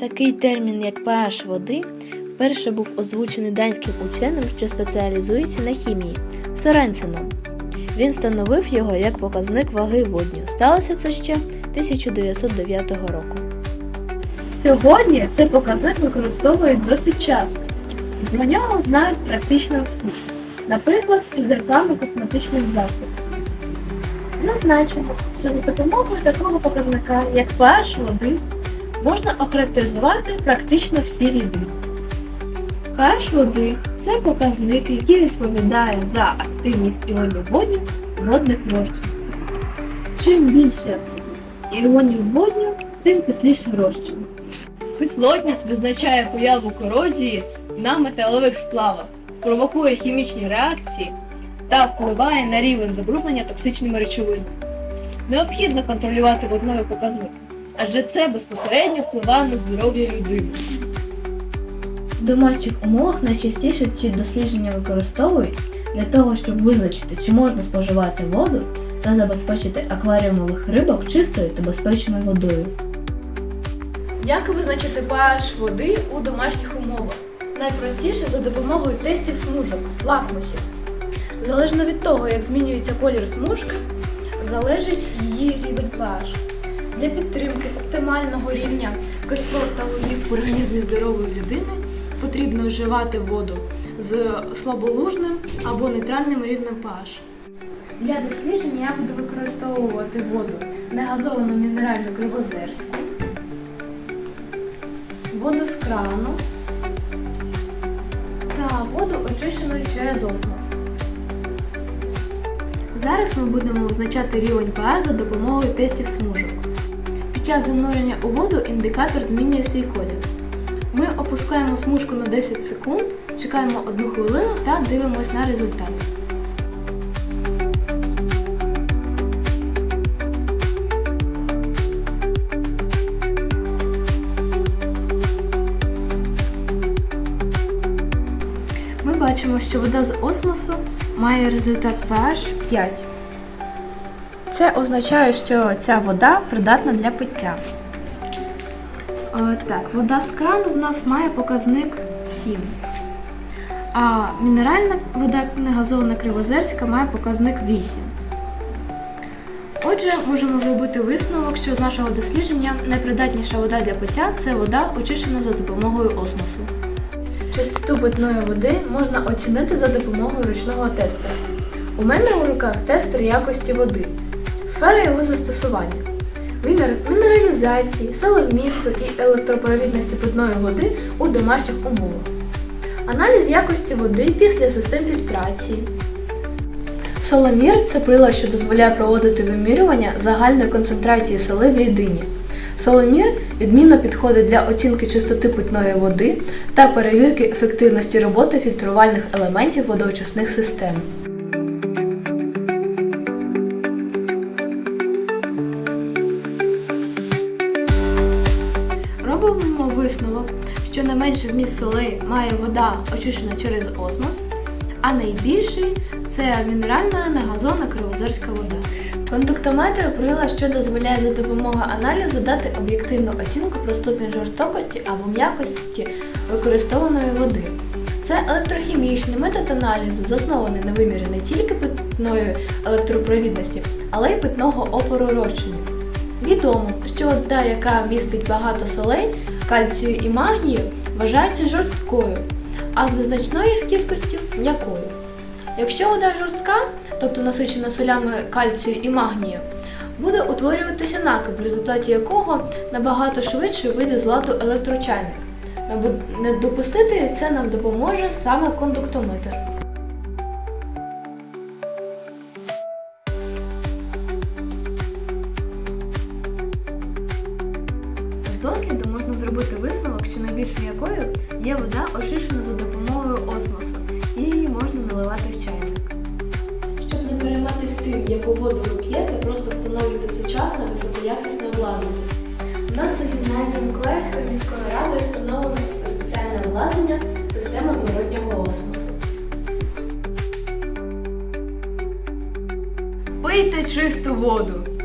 Такий термін, як pH води, вперше був озвучений данським ученим, що спеціалізується на хімії Соренсеном. Він встановив його як показник ваги водню. Сталося це ще 1909 року. Сьогодні цей показник використовують досить часто. Про нього знають практично всі, наприклад, із реклами косметичних засобів. Зазначимо, що за допомогою такого показника, як pH води, можна охарактеризувати практично всі ріди. pH води це показник, який відповідає за активність іонів водню водних розчинах. Чим більше іонів водню, тим кисліше розчин. Кислотність визначає появу корозії на металових сплавах, провокує хімічні реакції та впливає на рівень забруднення токсичними речовинами. Необхідно контролювати водневий показник, адже це безпосередньо впливає на здоров'я людини. В домашніх умовах найчастіше ці дослідження використовують для того, щоб визначити, чи можна споживати воду та забезпечити акваріумових рибок чистою та безпечною водою. Як визначити pH води у домашніх умовах? Найпростіше за допомогою тестів смужок, лакмусів. Залежно від того, як змінюється колір смужки, залежить її рівень pH. Для підтримки оптимального рівня кислот та лугів в організмі здорової людини потрібно вживати воду з слаболужним або нейтральним рівнем pH. Для дослідження я буду використовувати воду негазовану мінеральну кривозерську, воду з крану та воду очищену через осмос. Зараз ми будемо визначати рівень pH за допомогою тестів смужок. Час занурення у воду індикатор змінює свій колір. Ми опускаємо смужку на 10 секунд, чекаємо 1 хвилину та дивимось на результат. Ми бачимо, що вода з осмосу має результат pH 5. Це означає, що ця вода придатна для пиття. Е, Так, вода з крану в нас має показник 7. А мінеральна вода негазована кривозерська має показник 8. Отже, можемо зробити висновок, що з нашого дослідження найпридатніша вода для пиття це вода, очищена за допомогою осмосу. Чистоту питної води можна оцінити за допомогою ручного тестера. У мене у руках тестер якості води, сфера його застосування, вимір мінералізації, соловмісту і електропровідності питної води у домашніх умовах, аналіз якості води після систем фільтрації. Соломір це прилад, що дозволяє проводити вимірювання загальної концентрації соли в рідині. Соломір відмінно підходить для оцінки чистоти питної води та перевірки ефективності роботи фільтрувальних елементів водоочисних систем. Робимо висновок, що не менше вміст солей має вода очищена через осмос, а найбільший це мінеральна негазована кривозерська вода. Кондуктометр прилад, що дозволяє за допомогою аналізу дати об'єктивну оцінку про ступінь жорстокості або м'якості використованої води. Це електрохімічний метод аналізу, заснований на вимірі не тільки питної електропровідності, але й питного опору розчинів. Відомо, що вода, яка містить багато солей, кальцію і магнію, вважається жорсткою, а з незначною їх кількістю м'якою. Якщо вода жорстка, тобто насичена солями кальцію і магнію, буде утворюватися накип, в результаті якого набагато швидше вийде з ладу електрочайник. Не допустити це нам допоможе саме кондуктометр. Досліду можна зробити висновок, що найбільш м'якою є вода, очищена за допомогою осмосу, і її можна наливати в чайник. Щоб не перейматися тим, яку воду ви п'єте, просто встановлюйте сучасне високоякісне обладнання. У нас у гімназії Миколаївської міської ради встановлено спеціальне обладнання система зворотнього осмосу. Пийте чисту воду!